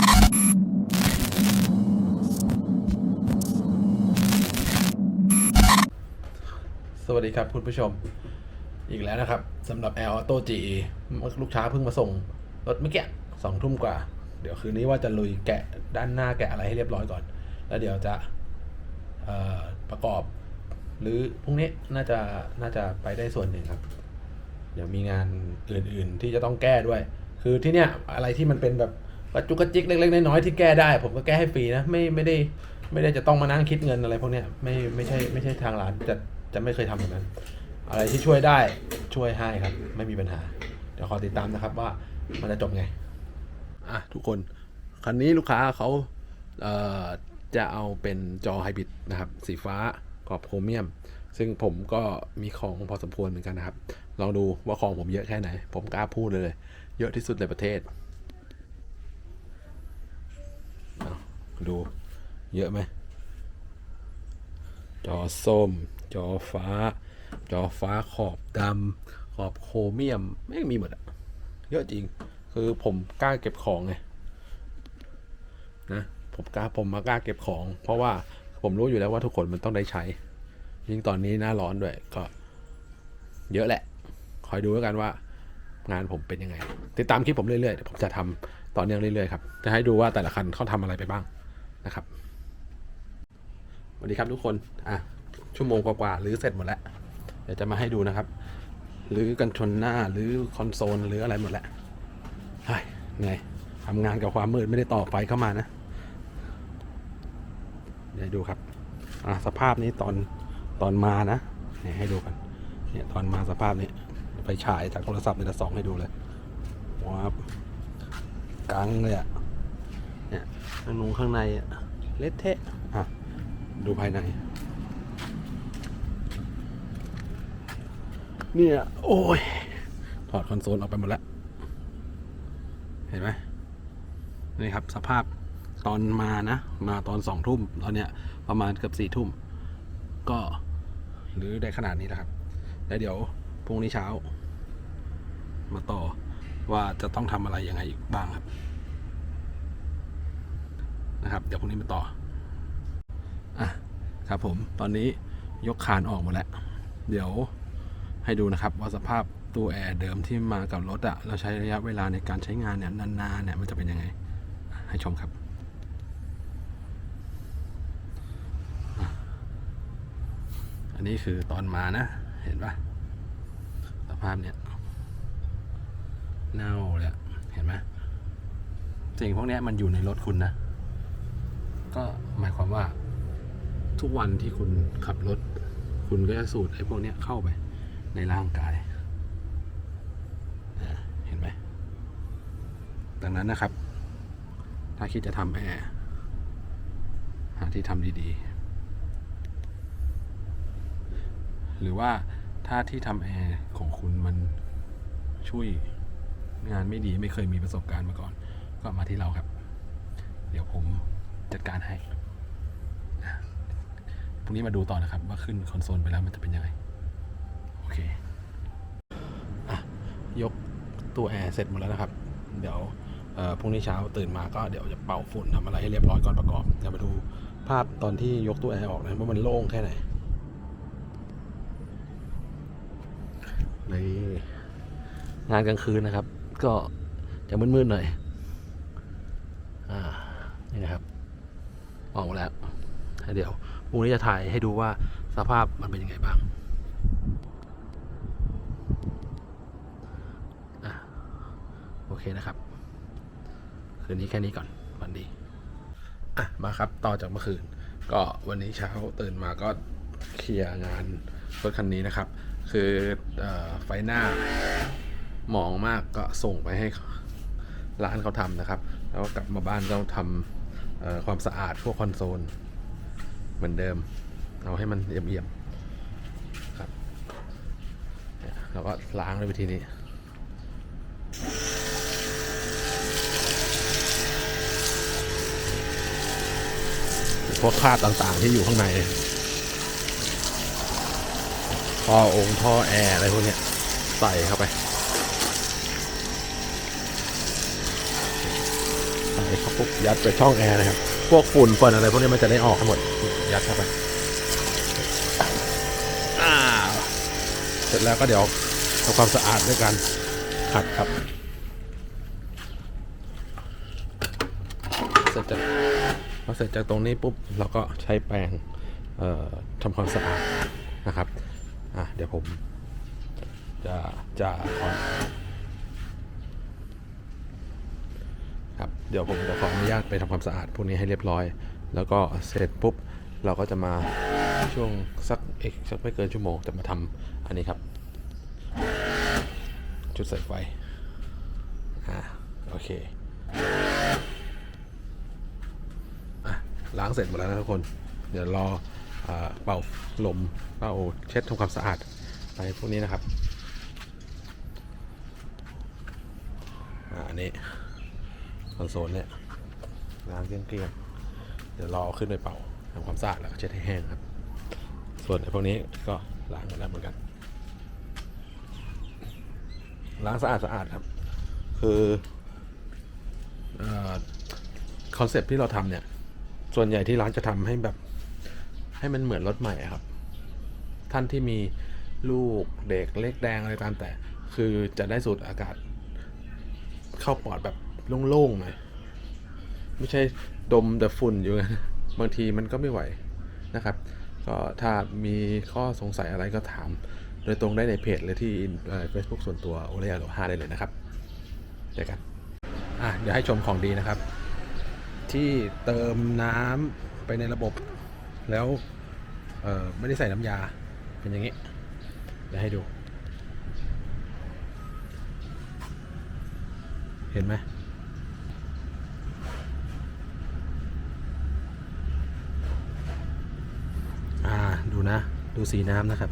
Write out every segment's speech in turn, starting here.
สวัสดีครับคุณผู้ชม อีกแล้วนะครับสำหรับ Air Auto GE ลูกค้าเพิ่งมาส่ง รถเมื่อกี้สองทุ่มกว่า เดี๋ยวคืนนี้ว่าจะลุยแกะด้านหน้าแกะอะไรให้เรียบร้อยก่อน แล้วเดี๋ยวจะประกอบ หรือพรุ่งนี้น่าจะน่าจะไปได้ส่วนหนึ่งครับ เดี๋ยวมีงานอื่นๆที่จะต้องแก้ด้วย คือที่เนี้ยอะไรที่มันเป็นแบบ กระจุกกระจิกเล็กๆน้อยๆที่แก้ได้ ผมก็แก้ให้ฟรีนะไม่ไม่ได้ไม่ได้จะต้องมานั่งคิดเงินอะไรพวกเนี้ยไม่ไม่ใช่ไม่ใช่ทางร้านจะจะไม่เคยทำแบบนั้น อะไรที่ช่วยได้ช่วยให้ครับ ไม่มีปัญหา เดี๋ยวขอติดตามนะครับว่ามันจะจบไงอะทุกคนคันนี้ลูกค้าเขาเอ่อจะเอาเป็นจอไฮบริดนะครับสีฟ้ากรอบโครเมียม ซึ่งผมก็มีของพอสมควรเหมือนกันนะครับ ลองดูว่าของผมเยอะแค่ไหน ผมกล้าพูดเลย เยอะที่สุดในประเทศเอา ดูเยอะไหม จอส้ม จอฟ้า จอฟ้าขอบดำขอบโครเมียมไม่มีหมดอะเยอะจริง คือผมกล้าเก็บของไงนะผมกล้าผมมากล้าเก็บของ เพราะว่าผมรู้อยู่แล้วว่าทุกคนมันต้องได้ใช้ ยิ่งตอนนี้หน้าร้อนด้วยก็ เยอะแหละ คอยดูแล้วกันว่า งานผมเป็นยังไง ติดตามคลิปผมเรื่อยๆเดี๋ยวผมจะทำต่อเนื่องเรื่อยๆครับ จะให้ดูว่าแต่ละคันเขาทำอะไรไปบ้าง นะครับสวัสดีครับทุกคนอะชั่วโมงกว่าๆหรือเสร็จหมดแล้ว เดี๋ยวจะมาให้ดูนะครับหรือกันชนหน้าหรือคอนโซลหรืออะไรหมดแล้วเฮ้ยเหนื่อยทำงานกับความมืดไม่ได้ต่อไฟเข้ามานะ เดี๋ยวดูครับอะสภาพนี้ตอนตอนมานะเนี่ยให้ดูกันเนี่ยตอนมาสภาพนี้ไปฉายจากโทรศัพท์เนี่ยจะสองให้ดูเลยว้าวกังเลยอะเนี่ยข้างนุงข้างในอะเละเทะอะ ดูภายใน เนี่ย โอ้ย ถอดคอนโซลออกไปหมดแล้ว เห็นไหมนี่ครับ สภาพตอนมานะ มาตอนสองทุ่มตอนเนี้ยประมาณเกือบสี่ทุ่ม ก็หรือได้ขนาดนี้แหละครับแล้วเดี๋ยวพรุ่งนี้เช้า มาต่อว่าจะต้องทำอะไรยังไงอีกบ้างครับ นะครับ เดี๋ยวพรุ่งนี้มาต่ออะครับผมตอนนี้ยกคานออกหมดแล้ว เดี๋ยวให้ดูนะครับว่าสภาพตู้แอร์เดิมที่มากับรถอะเราใช้ระยะเวลาในการใช้งานเนี่ยนานๆเนี่ยมันจะเป็นยังไง ให้ชมครับอันนี้คือตอนมานะ เห็นปะสภาพเนี่ยเน่าเลยอะเห็นไหมสิ่งพวกนี้มันอยู่ในรถคุณนะ ก็หมายความว่า ทุกวันที่คุณขับรถ คุณก็จะสูดไอ้พวกเนี้ยเข้าไปในร่างกายนะเห็นไหมดังนั้นนะครับ ถ้าคิดจะทำแอร์หาที่ทำดีๆ หรือว่าถ้าที่ทำแอร์ของคุณมันช่วยงานไม่ดีไม่เคยมีประสบการณ์มาก่อน ก็มาที่เราครับ เดี๋ยวผม จัดการให้พรุ่งนี้มาดูต่อนะครับ ว่าขึ้นคอนโซลไปแล้วมันจะเป็นยังไง โอเคอะยกตู้แอร์เสร็จหมดแล้วนะครับ เดี๋ยวพรุ่งนี้เช้าตื่นมาก็เดี๋ยวจะเป่าฝุ่นทำอะไรให้เรียบร้อยก่อนประกอบเดี๋ยวมาดูภาพตอนที่ยกตู้แอร์ออกนะว่ามันโล่งแค่ไหนนี่งานกลางคืนนะครับ ก็จะมืดๆหน่อย อ่า นี่นะครับ ออกมาแล้วเดี๋ยวพรุ่งนี้จะถ่ายให้ดูว่าสภาพมันเป็นยังไงบ้างอโอเคนะครับ คืนนี้แค่นี้ก่อนวันดี อะ มาครับ ต่อจากเมื่อคืน ก็วันนี้เช้าตื่นมาก็เคลียร์งานรถคันนี้นะครับ คืออไฟหน้าหมองมากก็ส่งไปให้ร้านเขาทำนะครับ แล้วก็กลับมาบ้านก็ทำ ความสะอาดพวกคอนโซล เหมือนเดิม เอาให้มันเอี่ยมๆครับเราก็ล้างเลยวิธีนี้พวกคราบต่างๆที่อยู่ข้างในท่อองค์ท่อแอร์อะไรพวกนี้ใส่เข้าไป ปปุ๊บยัดไปช่องแอร์นะครับ พวกฝุ่นฝนอะไรพวกนี้มันจะได้ออกทั้งหมด ยัดเข้าไปอ่าเสร็จแล้วก็เดี๋ยวทำความสะอาดด้วยการขัดครับ เสร็จจากพอเสร็จจากตรงนี้ปุ๊บเราก็ใช้แปรงเอ่อทำความสะอาดนะครับ อะเดี๋ยวผมจะจะขอ ครับเดี๋ยวผมจะขออนุญาตไปทำความสะอาดพวกนี้ให้เรียบร้อย แล้วก็เสร็จปุ๊บเราก็จะมาช่วงสักเอกสักไม่เกินชั่วโมงจะมาทำอันนี้ครับ จุดใส่ไฟอ่าโอเคล้างเสร็จหมดแล้วนะทุกคน เดี๋ยวรออเป่าลมเป่าเช็ดทำความสะอาดไปพวกนี้นะครับ อันนี้ โซลเนี่ยล้างเกลี้ยงๆเดี๋ยวรอขึ้นไปเป่าทำความสะอาดแล้วก็เช็ดให้แห้งครับ ส่วนไอ้พวกนี้ก็ล้างหมดแล้วเหมือนกัน ล้างสะอาดสะอาดครับ คือคอนเซปที่เราทำเนี่ย ส่วนใหญ่ที่ร้านจะทำให้แบบ ให้มันเหมือนรถใหม่ครับ ท่านที่มีลูกเด็กเล็กแดงอะไรตามแต่ คือจะได้สูดอากาศ เข้าปอดแบบ โล่งๆหน่อยไม่ใช่ดมแต่ฝุ่นอยู่งั้นบางทีมันก็ไม่ไหวนะครับ ก็ถ้ามีข้อสงสัยอะไรก็ถาม โดยตรงได้ในเพจเลยที่เฟซบุ๊กส่วนตัวโอเลียโลห้าได้เลยนะครับเจอกันอะเดี๋ยวให้ชมของดีนะครับ ที่เติมน้ำไปในระบบแล้วเไม่ได้ใส่น้ำยาเป็นอย่างนี้ เดี๋ยวให้ดู เห็นไหมอ่า ดูนะ ดูสีน้ำนะครับ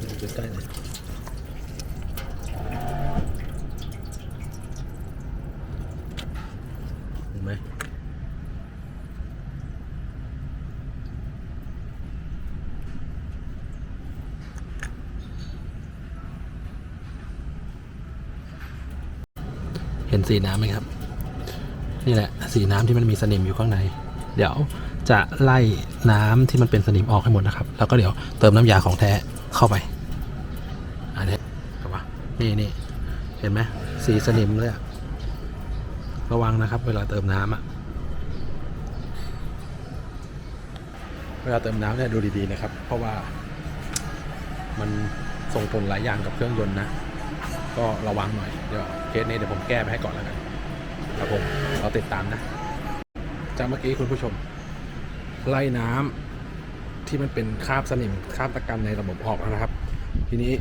ดูใกล้ๆหน่อยเห็นไหมเห็ นสีน้ำไหมครับ นี่แหละสีน้ำที่มันมีสนิมอยู่ข้างใน เดี๋ยวจะไล่น้ำที่มันเป็นสนิมออกให้หมดนะครับ แล้วก็เดี๋ยวเติมน้ำยาของแท้เข้าไป อันนี้ครับว่านี่นี่เห็นไหมสีสนิมเลยอะระวังนะครับ เวลาเติมน้ำอะเวลาเติมน้ำเนี่ยดูดีๆนะครับ เพราะว่ามันส่งผลหลายอย่างกับเครื่องยนต์นะ ก็ระวังหน่อย เดี๋ยวเคสนี้เดี๋ยวผมแก้ไปให้ก่อนแล้วกันครับผมเราติดตามนะจากเมื่อกี้คุณผู้ชม ไล่น้ำที่มันเป็นคราบสนิมคราบตะกันในระบบออกแล้วนะครับ ทีนี้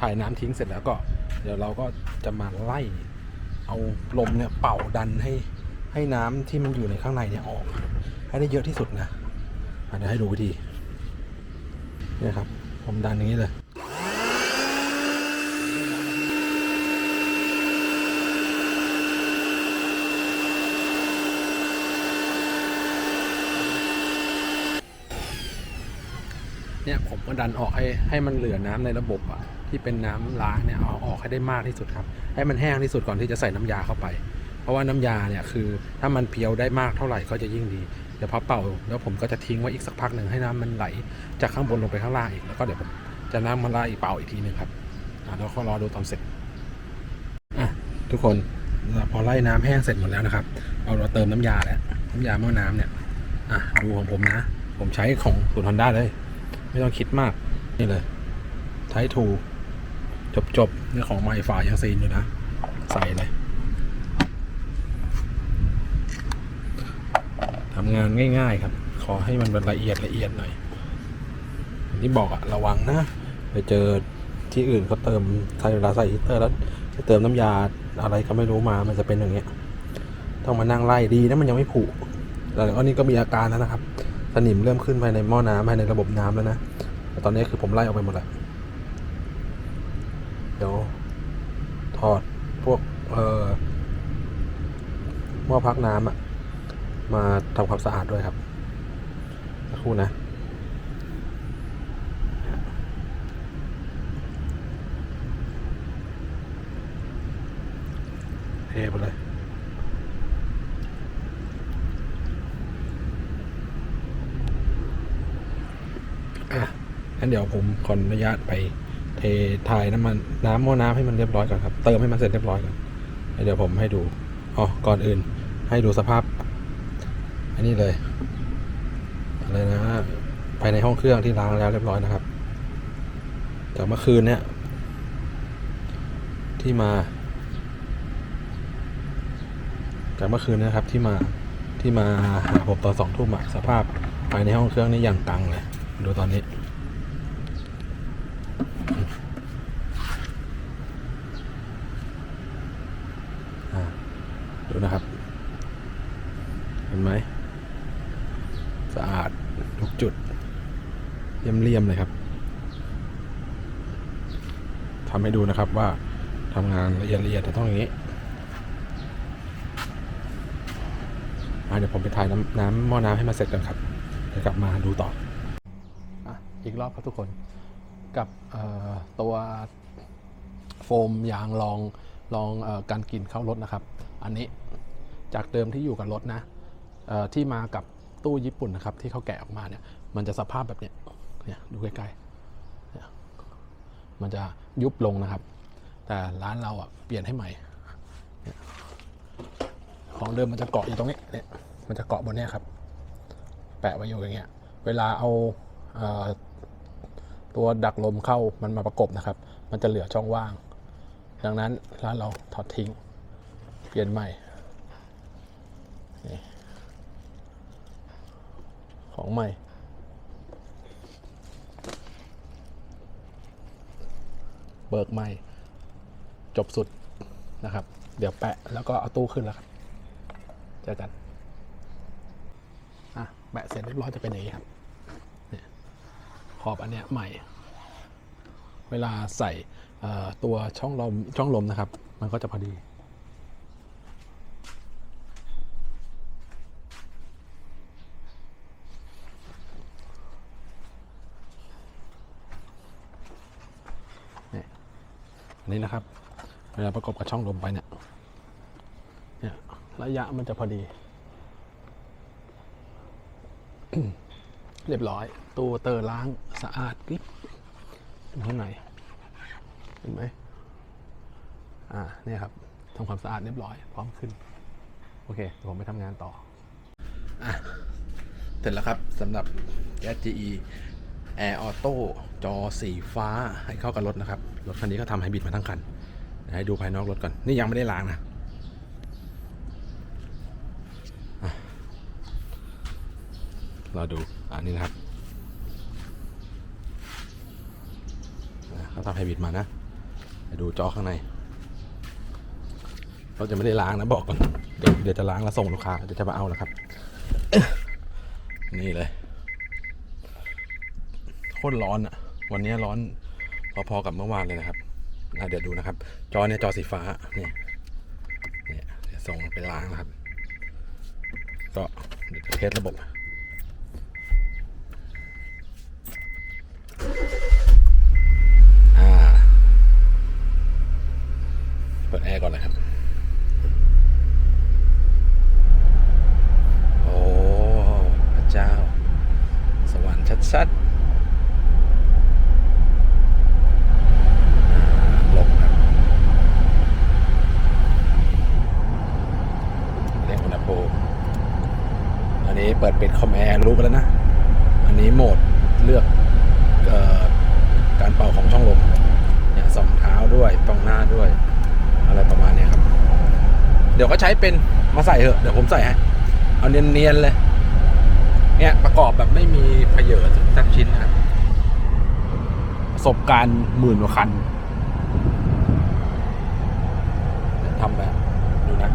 ถ่ายน้ำทิ้งเสร็จแล้วก็ เดี๋ยวเราก็จะมาไล่เอาลมเนี่ยเป่าดันให้ให้น้ำที่มันอยู่ในข้างในเนี่ยออก ให้ได้เยอะที่สุดนะเดี๋ยวให้ดูวิธีนี่ครับผมดันอย่างนี้เลย เนี่ย ผมก็ดันออกให้ให้มันเหลือน้ำในระบบอะที่เป็นน้ำล้างเนี่ยเอาออกให้ได้มากที่สุดครับ ให้มันแห้งที่สุดก่อนที่จะใส่น้ำยาเข้าไป เพราะว่าน้ำยาเนี่ยคือถ้ามันเพียวได้มากเท่าไหร่ก็จะยิ่งดีเดี๋ยวพอเป่าแล้วผมก็จะทิ้งไว้อีกสักพักหนึ่งให้น้ำมันไหล จากข้างบนลงไปข้างล่างอีกแล้วก็เดี๋ยวผมจะน้ำมันไล่เป่าอีกทีหนึ่งครับแล้วก็รอดูตอนเสร็จอะทุกคนพอไล่น้ำแห้งเสร็จหมดแล้วนะครับ เอาเราเติมน้ำยาแล้ว น้ำยาหม้อน้ำเนี่ย อะดูของผมนะ ผมใช้ของศูนย์ฮอนด้าเลย ไม่ต้องคิดมาก นี่เลยไททูจบจบๆนี่ของไมฝ่ายังซีนอยู่นะ ใส่เลยทำงานง่าย ๆ ครับ ขอให้มันเป็นละเอียดละเอียดหน่อยอย่างที่บอกอะระวังนะ ไปเจอที่อื่นเขาเติมไทยเวลาใส่ฮีเตอร์แล้วไปเติมน้ำยาอะไรก็ไม่รู้มามันจะเป็นอย่างเงี้ย ต้องมานั่งไล่ดีนะมันยังไม่ผุแต่ก็นี่ก็มีอาการแล้วนะครับ สนิมเริ่มขึ้นภายในหม้อน้ำภายในระบบน้ำแล้วนะตอนนี้คือผมไล่ออกไปหมดแล้วเดี๋ยวถอดพวกเอ่อหม้อพักน้ำอะมาทำความสะอาดด้วยครับสักครู่นะเทไปเลย งั้นเดี๋ยวผมขออนุญาตไปเทถ่ายน้ำมันน้ำหม้อน้ำให้มันเรียบร้อยก่อนครับ เติมให้มันเสร็จเรียบร้อยก่อนเดี๋ยวผมให้ดูอ๋อก่อนอื่น ให้ดูสภาพ อันนี้เลยอะไรนะภายในห้องเครื่องที่ล้างแล้วเรียบร้อยนะครับจากเมื่อคืนเนี่ย ที่มาจากเมื่อคืนนะครับที่มาที่มาหาผมตอนสองทุ่มสภาพภายในห้องเครื่องนี่อย่างกังเลย ดูตอนนี้ อ่าดูนะครับ เห็นไหม สะอาดทุกจุดี่ยมเลยครับทำให้ดูนะครับว่าทำงานละเอียดละเอียดจะต้องอย่างนี้เดี๋ยวผมไปถ่ายน้ำน้ำหม้อน้ำให้มันเสร็จก่อนครับเดี๋ยวกลับมาดูต่ออ,อีกรอบครับทุกคนกับตัวโฟมยางรองรองอการกลิ่นเข้ารถนะครับ อันนี้จากเดิมที่อยู่กับรถนะที่มากับตู้ญี่ปุ่นนะครับที่เขาแกะออกมาเนี่ยมันจะสภาพแบบเนี้ย เนี่ยดูใกล้ๆมันจะยุบลงนะครับ แต่ร้านเราอะเปลี่ยนให้ใหม่ของเดิมมันจะเกาะอยู่ตรงนี้เนี่ยมันจะเกาะบนนี้ครับ แปะไว้อยู่อย่างเงี้ย เวลาเอาเอ่อตัวดักลมเข้ามันมาประกบนะครับ มันจะเหลือช่องว่าง ดังนั้นร้านเราถอดทิ้ง เปลี่ยนใหม่ ของใหม่ เบิกใหม่ จบสุดนะครับ เดี๋ยวแปะแล้วก็เอาตู้ขึ้นแล้วครับเจอกันอะแปะเสร็จเรียบร้อยจะเป็นอย่างนี้ครับเนี่ยขอบอันเนี้ยใหม่ เวลาใส่ตัวช่องลมช่องลมนะครับ มันก็จะพอดี เนี่ยอั นี้นะครับ เวลาประกบกับช่องลมไปเนี่ย เนี่ยระยะมันจะพอดี เรียบร้อยตู้เตอร์ล้างสะอาดกริบข้างในเห็นไหมอ่าเนี่ยครับทำความสะอาดเรียบร้อย พร้อมขึ้น โอเคผมไปทำงานต่ออะเสร็จแล้วครับสำหรับแก๊ส GE Air Auto จอสีฟ้าให้เข้ากับรถนะครับ รถคันนี้ก็ทำไฮบริดมาทั้งคันเดี๋ยวให้ดูภายนอกรถก่อน นี่ยังไม่ได้ล้างนะรอดูอันนี้นะครับเขาทำไฮบริดมานะดูจอข้างในเราจะไม่ได้ล้างนะบอกก่อน เดี๋ยวเดี๋ยวจะล้างแล้วส่งลูกค้าเดี๋ยวจะมาเอาแล้วครับ นี่เลย โคตรร้อนอะวันนี้ร้อนพอๆกับเมื่อวานเลยนะครับเดี๋ยวดูนะครับ จอเนี่ยจอสีฟ้าเนี่ยเนี่ยเดี๋ยวส่งไปล้างนะครับ ก็เดี๋ยวจะเทสระบบ อ่า เปิดแอร์ก่อนเลยครับ โอ้พระเจ้า สวรรค์ชัดๆอ่าลงครับเรียกอุณหภูมิอันนี้เปิดปิดคอมแอร์รู้กันแล้วนะ อันนี้โหมดเลือกเอ่อการเป่าของช่องลมเนี่ยสองเท้าด้วยตรงหน้าด้วย อะไรประมาณเนี้ยครับ เดี๋ยวก็ใช้ เป็นมาใส่เถอะเดี๋ยวผมใส่ให้เอาเนียนๆเลยเนี่ยประกอบแบบไม่มีเพเยอสักชิ้นนะครับประสบการณ์หมื่นกว่าคันทำแบบดูนะ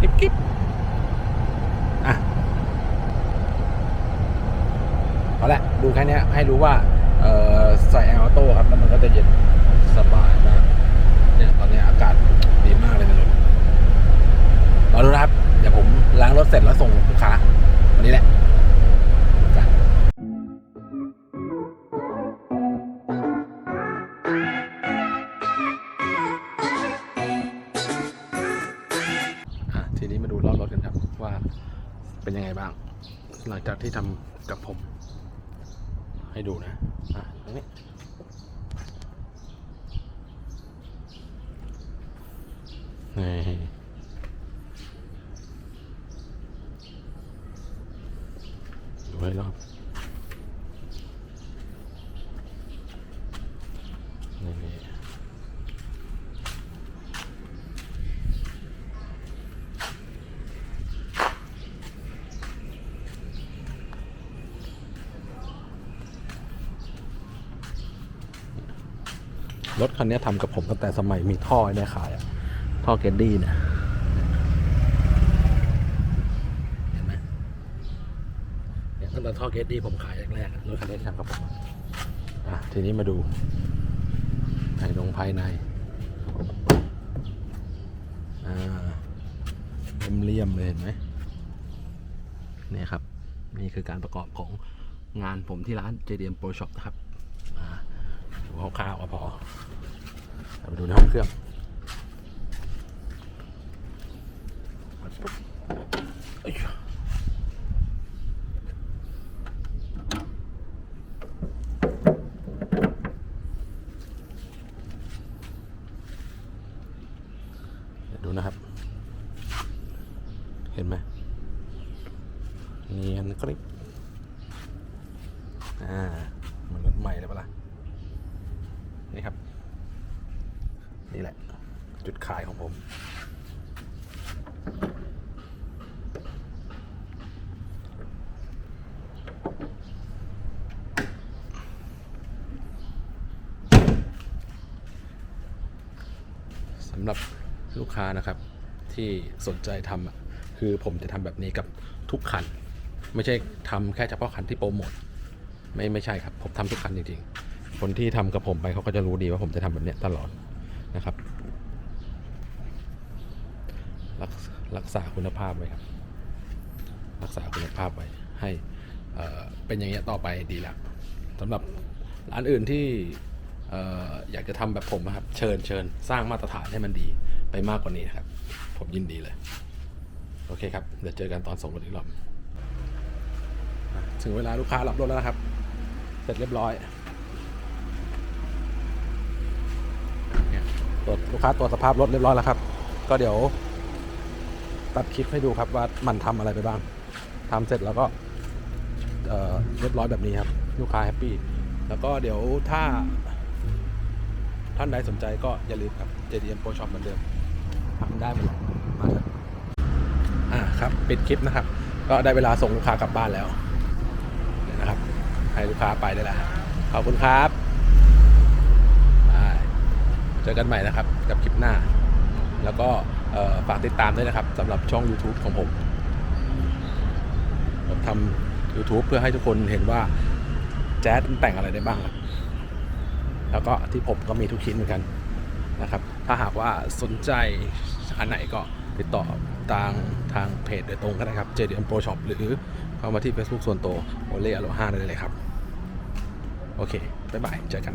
กิ๊บกิ๊บอะเอาละดูแค่เนี้ยให้รู้ว่าใส่แอร์ออโต้ครับ แล้วมันก็จะเย็นสบายมากเนี่ยตอนนี้อากาศดีมากเลยในรถ รอดูนะครับ เดี๋ยวผมล้างรถเสร็จแล้วส่งลูกค้าวันนี้แหละทีนี้มาดูรอบรถกันครับว่าเป็นยังไงบ้าง หลังจากที่ทำกับผม ให้ดูนะอะตรงนี้นี่ ดูให้รอบนี่รถคันนี้ทำกับผมตั้งแต่สมัยมีท่อเนี่ยขายท่อเกดดี้เนี่ย เห็นไหม เนี่ยตั้งแต่ท่อเกตดีผมขายแรกๆรถคันนี้ทำกับผมอะทีนี้มาดูภายนงภายในอ่าเลี่ยมเลยเห็นไหมเนี่ยครับ นี่คือการประกอบของงานผมที่ร้าน JDM Pro Shop นะครับอ่าดูคร่าวๆว่าพอเราไปดูในห้องเครื่อง เอ้ยเดี๋ยวดูนะครับ เห็นไหมเนียนกริบอ่า มันรถใหม่เลยปะล่ะ นี่ครับ นี่แหละ จุดขายของผม สำหรับลูกค้านะครับที่สนใจทำคือผมจะทำแบบนี้กับทุกคัน ไม่ใช่ทำแค่เฉพาะคันที่โปรโมทไม่ไม่ใช่ครับ ผมทำทุกคันจริงๆ คนที่ทำกับผมไปเขาก็จะรู้ดีว่าผมจะทำแบบเนี้ยตลอดนะครับ รักรักษาคุณภาพไว้ครับ รักษาคุณภาพไว้ให้เอ่อเป็นอย่างเงี้ยต่อไปดีแล้วสำหรับร้านอื่นที่อยากจะทำแบบผมนะครับ เชิญเชิญสร้างมาตรฐานให้มันดีไปมากกว่านี้นะครับ ผมยินดีเลย โอเคครับ เดี๋ยวเจอกันตอนส่งรถอีกรอบถึงเวลาลูกค้ารับรถแล้วนะครับ เสร็จเรียบร้อยเนี่ยต รวจลูกค้าตรวจสภาพรถเรียบร้อยแล้วครับ ก็เดี๋ยว ตัดคลิปให้ดูครับว่ามันทำอะไรไปบ้างทำเสร็จแล้วก็เเรียบร้อยแบบนี้ครับ ลูกค้าแฮปปี้แล้วก็เดี๋ยวถ้าท่านใดสนใจก็อย่าลืมครับ JDM Pro Shop เหมือนเดิมทำได้หมดมาเถอะอ่าครับปิดคลิปนะครับ ก็ได้เวลาส่งลูกค้ากลับบ้านแล้วนะครับ ให้ลูกค้าไปได้แล้วขอบคุณครับ เจอกันใหม่นะครับกับคลิปหน้า แล้วก็ฝากติดตามด้วยนะครับสำหรับช่อง YouTube ของผม ผมทำ YouTube เพื่อให้ทุกคนเห็นว่าแจ๊สมันแต่งอะไรได้บ้าง แล้วก็ที่ผมก็มีทุกชิ้นเหมือนกันนะครับ ถ้าหากว่าสนใจอันไหนก็ติดต่อทางทางเพจโดยตรงก็ได้ครับ JDM Pro Shop หรือเข้ามาที่ Facebook ส่วนตัวโอเล่อโลห้าได้เลยครับ โอเค บ๊ายบาย เจอกัน